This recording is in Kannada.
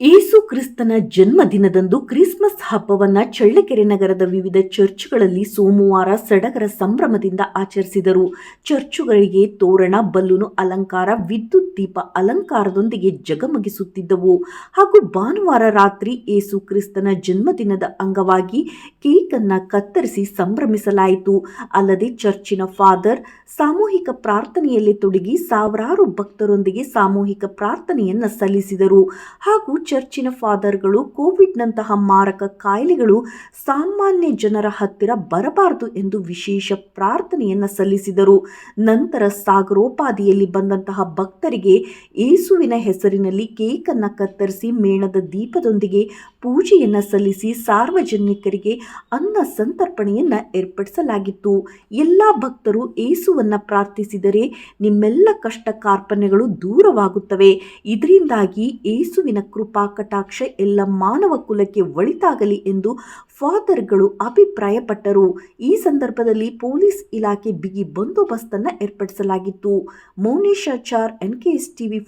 ಏಸು ಕ್ರಿಸ್ತನ ಜನ್ಮದಿನದಂದು ಕ್ರಿಸ್ಮಸ್ ಹಬ್ಬವನ್ನ ಚಳ್ಳಕೆರೆ ನಗರದ ವಿವಿಧ ಚರ್ಚ್ಗಳಲ್ಲಿ ಸೋಮವಾರ ಸಡಗರ ಸಂಭ್ರಮದಿಂದ ಆಚರಿಸಿದರು. ಚರ್ಚುಗಳಿಗೆ ತೋರಣ ಬಲ್ಲೂನು ಅಲಂಕಾರ, ವಿದ್ಯುತ್ ದೀಪ ಅಲಂಕಾರದೊಂದಿಗೆ ಜಗಮಗಿಸುತ್ತಿದ್ದವು. ಹಾಗೂ ಭಾನುವಾರ ರಾತ್ರಿ ಏಸು ಕ್ರಿಸ್ತನ ಜನ್ಮದಿನದ ಅಂಗವಾಗಿ ಕೇಕ್ ಕತ್ತರಿಸಿ ಸಂಭ್ರಮಿಸಲಾಯಿತು. ಅಲ್ಲದೆ ಚರ್ಚಿನ ಫಾದರ್ ಸಾಮೂಹಿಕ ಪ್ರಾರ್ಥನೆಯಲ್ಲಿ ತೊಡಗಿ ಸಾವಿರಾರು ಭಕ್ತರೊಂದಿಗೆ ಸಾಮೂಹಿಕ ಪ್ರಾರ್ಥನೆಯನ್ನ ಸಲ್ಲಿಸಿದರು. ಹಾಗೂ ಚರ್ಚಿನ ಫಾದರ್ಗಳು ಕೋವಿಡ್ನಂತಹ ಮಾರಕ ಕಾಯಿಲೆಗಳು ಸಾಮಾನ್ಯ ಜನರ ಹತ್ತಿರ ಬರಬಾರದು ಎಂದು ವಿಶೇಷ ಪ್ರಾರ್ಥನೆಯನ್ನ ಸಲ್ಲಿಸಿದರು. ನಂತರ ಸಾಗರೋಪಾದಿಯಲ್ಲಿ ಬಂದಂತಹ ಭಕ್ತರಿಗೆ ಏಸುವಿನ ಹೆಸರಿನಲ್ಲಿ ಕೇಕ್ ಅನ್ನ ಕತ್ತರಿಸಿ ಮೇಣದ ದೀಪದೊಂದಿಗೆ ಪೂಜೆಯನ್ನು ಸಲ್ಲಿಸಿ ಸಾರ್ವಜನಿಕರಿಗೆ ಅನ್ನ ಸಂತರ್ಪಣೆಯನ್ನ ಏರ್ಪಡಿಸಲಾಗಿತ್ತು. ಎಲ್ಲ ಭಕ್ತರು ಏಸುವನ್ನ ಪ್ರಾರ್ಥಿಸಿದರೆ ನಿಮ್ಮೆಲ್ಲ ಕಷ್ಟ ಕಾರ್ಪಣ್ಯಗಳು ದೂರವಾಗುತ್ತವೆ. ಇದರಿಂದಾಗಿ ಏಸುವಿನ ಕೃಪಾ ಕಟಾಕ್ಷ ಎಲ್ಲ ಮಾನವ ಕುಲಕ್ಕೆ ಒಳಿತಾಗಲಿ ಎಂದು ಫಾದರ್ಗಳು ಅಭಿಪ್ರಾಯಪಟ್ಟರು. ಈ ಸಂದರ್ಭದಲ್ಲಿ ಪೊಲೀಸ್ ಇಲಾಖೆ ಬಿಗಿ ಬಂದೋಬಸ್ತನ್ನು ಏರ್ಪಡಿಸಲಾಗಿತ್ತು. Mouneshachar N K TV